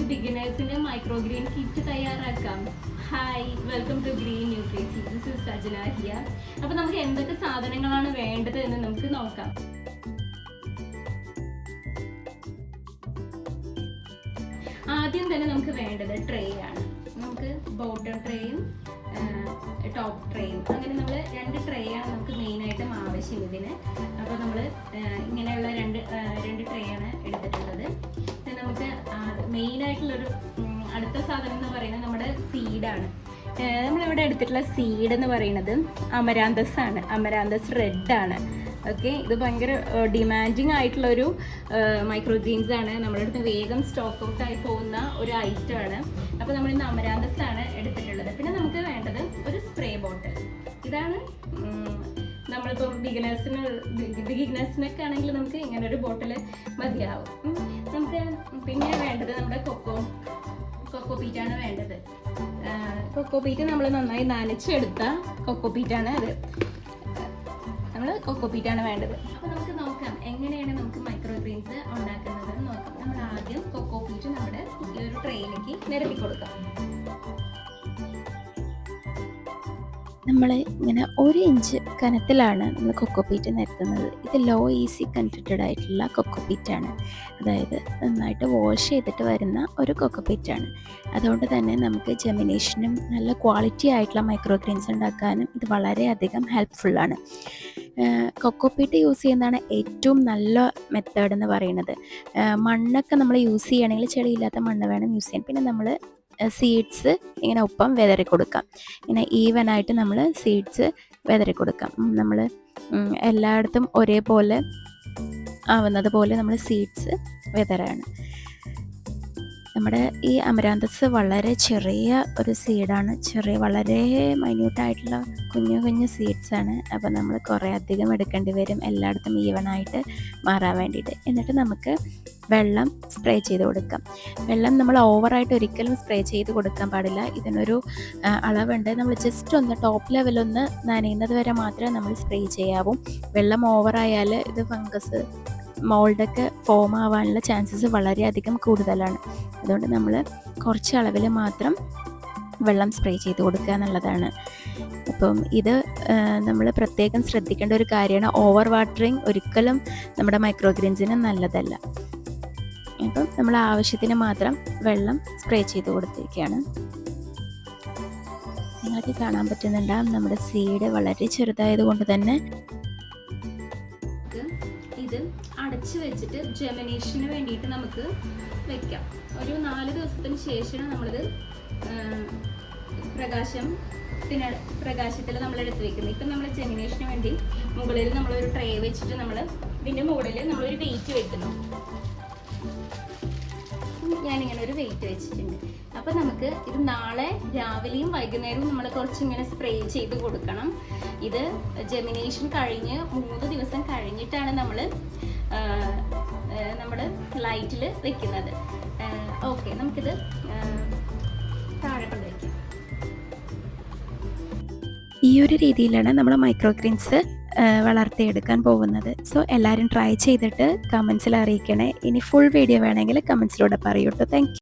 ഒരു ബിഗിനേഴ്സിന് micro green kit തയ്യാറാക്കാം ഹായ് വെൽക്കം ടു ഗ്രീൻ ന്യൂട്രീസി ദിസ് ഇസ് സജന ഹിയ അപ്പൊ നമുക്ക് എന്തൊക്കെ സാധനങ്ങളാണ് വേണ്ടത് എന്ന് നമുക്ക് നോക്കാം. ആദ്യം തന്നെ നമുക്ക് വേണ്ടത് ട്രേ ആണ്. നമുക്ക് ബോട്ടം ട്രേയും ടോപ്പ് ട്രേയും അങ്ങനെ നമ്മൾ രണ്ട് ട്രേ ആണ് നമുക്ക് മെയിനായിട്ടും ആവശ്യം ഇതിന്. അപ്പോൾ നമ്മൾ ഇങ്ങനെയുള്ള രണ്ട് രണ്ട് ട്രേ ആണ് എടുത്തിട്ടുള്ളത് സാധനം എന്ന് പറയുന്നത് നമ്മുടെ സീഡാണ് നമ്മളിവിടെ എടുത്തിട്ടുള്ള സീഡ് എന്ന് പറയുന്നത് അമരാന്തസ് ആണ്. അമരാന്തസ് റെഡ് ആണ്. ഓക്കെ ഇത് ഭയങ്കര ഡിമാൻഡിങ് ആയിട്ടുള്ള ഒരു മൈക്രോ ജീൻസ് ആണ്. നമ്മുടെ അടുത്ത് വേഗം സ്റ്റോക്ക് ഔട്ട് ആയി പോകുന്ന ഒരു ഐറ്റം ആണ്. അപ്പോൾ നമ്മൾ ഇന്ന് അമരാന്തസ് ആണ് എടുത്തിട്ടുള്ളത്. പിന്നെ നമുക്ക് വേണ്ടത് ഒരു സ്പ്രേ ബോട്ടിൽ ഇതാണ് നമ്മളിപ്പോൾ നമ്മളിപ്പം ബിഗിനേഴ്സിന് ബിഗിനേഴ്സിനൊക്കെ ആണെങ്കിൽ നമുക്ക് ഇങ്ങനെ ഒരു ബോട്ടിൽ മതിയാവും നമുക്ക് പിന്നെ വേണ്ടത് നമ്മുടെ കൊക്കോ കൊക്കോ പീറ്റാണ് വേണ്ടത്. കൊക്കോ പീറ്റ് നമ്മൾ നന്നായി നനച്ചെടുത്ത കൊക്കോ പീറ്റാണ് അത്. നമ്മൾ കൊക്കോ പീറ്റാണ് വേണ്ടത്. അപ്പോൾ നമുക്ക് നോക്കാം എങ്ങനെയാണ് നമുക്ക് മൈക്രോ ഗ്രീൻസ് ഉണ്ടാക്കുന്നത് നോക്കാം. നമ്മൾ ആദ്യം കൊക്കോ പീറ്റ് നമ്മുടെ ഈ ഒരു ട്രെയിലേക്ക് നിരത്തി കൊടുക്കാം. നമ്മൾ ഇങ്ങനെ ഒരു ഇഞ്ച് കനത്തിലാണ് നമ്മൾ കൊക്കോപീറ്റ് നിരത്തുന്നത്. ഇത് ലോ ഈസി കൺട്രക്റ്റഡ് ആയിട്ടുള്ള കൊക്കോപീറ്റാണ് അതായത് നന്നായിട്ട് വാഷ് ചെയ്തിട്ട് വരുന്ന ഒരു കൊക്കോപീറ്റാണ് അതുകൊണ്ട് തന്നെ നമുക്ക് ജെമിനേഷനും നല്ല ക്വാളിറ്റി ആയിട്ടുള്ള മൈക്രോ ഗ്രീൻസ് ഉണ്ടാക്കാനും ഇത് വളരെയധികം ഹെൽപ്ഫുള്ളാണ് കൊക്കോപീറ്റ് യൂസ് ചെയ്യുന്നതാണ് ഏറ്റവും നല്ല മെത്തേഡ് എന്ന് പറയുന്നത്. മണ്ണൊക്കെ നമ്മൾ യൂസ് ചെയ്യുകയാണെങ്കിൽ ചെളിയില്ലാത്ത മണ്ണ് വേണം യൂസ് ചെയ്യാൻ. പിന്നെ നമ്മൾ സീഡ്സ് ഇങ്ങനെ ഒപ്പം വിതറി കൊടുക്കാം. ഇങ്ങനെ ഈവൻ ആയിട്ട് നമ്മൾ സീഡ്സ് വിതറി കൊടുക്കാം. നമ്മൾ എല്ലായിടത്തും ഒരേപോലെ ആവുന്നത് പോലെ നമ്മൾ സീഡ്സ് വിതറാണ് നമ്മുടെ ഈ അമരാന്തസ് വളരെ ചെറിയ ഒരു സീഡാണ് ചെറിയ വളരെ മൈന്യൂട്ടായിട്ടുള്ള കുഞ്ഞു കുഞ്ഞു സീഡ്സ് ആണ്. അപ്പോൾ നമ്മൾ കുറേ അധികം എടുക്കേണ്ടി വരും. എല്ലായിടത്തും ഈവനായിട്ട് മാറാൻ വേണ്ടിയിട്ട്. എന്നിട്ട് നമുക്ക് വെള്ളം സ്പ്രേ ചെയ്ത് കൊടുക്കാം. വെള്ളം നമ്മൾ ഓവറായിട്ട് ഒരിക്കലും സ്പ്രേ ചെയ്ത് കൊടുക്കാൻ പാടില്ല. ഇതിനൊരു അളവുണ്ട്. നമ്മൾ ജസ്റ്റ് ഒന്ന് ടോപ്പ് ലെവലൊന്ന് നനയുന്നത് വരെ മാത്രമേ നമ്മൾ സ്പ്രേ ചെയ്യാവും. വെള്ളം ഓവറായാൽ ഇത് ഫംഗസ് മോൾഡൊക്കെ ഫോം ആവാനുള്ള ചാൻസസ് വളരെയധികം കൂടുതലാണ്. അതുകൊണ്ട് നമ്മൾ കുറച്ച് അളവിൽ മാത്രം വെള്ളം സ്പ്രേ ചെയ്ത് കൊടുക്കുക എന്നുള്ളതാണ്. അപ്പം ഇത് നമ്മൾ പ്രത്യേകം ശ്രദ്ധിക്കേണ്ട ഒരു കാര്യമാണ്. ഓവർ വാട്ടറിങ് ഒരിക്കലും നമ്മുടെ മൈക്രോഗ്രീൻസിന് നല്ലതല്ല. അപ്പം നമ്മൾ ആവശ്യത്തിന് മാത്രം വെള്ളം സ്പ്രേ ചെയ്ത് കൊടുത്തിരിക്കുകയാണ്. നിങ്ങൾക്ക് കാണാൻ പറ്റുന്നുണ്ടാകും നമ്മുടെ സീഡ് വളരെ ചെറുതായത് കൊണ്ട് തന്നെ അടച്ചു വെച്ചിട്ട് ജെമിനേഷന് വേണ്ടിയിട്ട് നമുക്ക് വെക്കാം. ഒരു നാല് ദിവസത്തിന് ശേഷമാണ് നമ്മളിത് പ്രകാശം പിന്നെ പ്രകാശത്തിൽ നമ്മൾ എടുത്ത് വെക്കുന്നത്. ഇപ്പം നമ്മൾ ജെമിനേഷന് വേണ്ടി മുകളിൽ നമ്മളൊരു ട്രേ വെച്ചിട്ട് നമ്മൾ ഇതിന്റെ മുകളിൽ നമ്മളൊരു വെയിറ്റ് വെക്കുന്നു. ഞാനിങ്ങനെ ഒരു വെയിറ്റ് വെച്ചിട്ടുണ്ട്. അപ്പം നമുക്ക് ഇത് നാളെ രാവിലെയും വൈകുന്നേരവും നമ്മൾ കുറച്ചിങ്ങനെ സ്പ്രേ ചെയ്ത് കൊടുക്കണം. ഇത് ജെമിനേഷൻ കഴിഞ്ഞ് മൂന്ന് ദിവസം കഴിഞ്ഞിട്ടാണ് നമ്മൾ നമ്മൾ ലൈറ്റിൽ വെക്കുന്നത്. ഓക്കെ നമുക്കിത് താഴെ കൊണ്ട് വയ്ക്കാം ഈ ഒരു രീതിയിലാണ് നമ്മൾ മൈക്രോഗ്രീൻസ് വളർത്തിയെടുക്കാൻ പോകുന്നത്. സോ എല്ലാവരും ട്രൈ ചെയ്തിട്ട് കമൻസിൽ അറിയിക്കണേ. ഇനി ഫുൾ വീഡിയോ വേണമെങ്കിൽ കമൻസിലൂടെ പറയൂട്ടോ താങ്ക്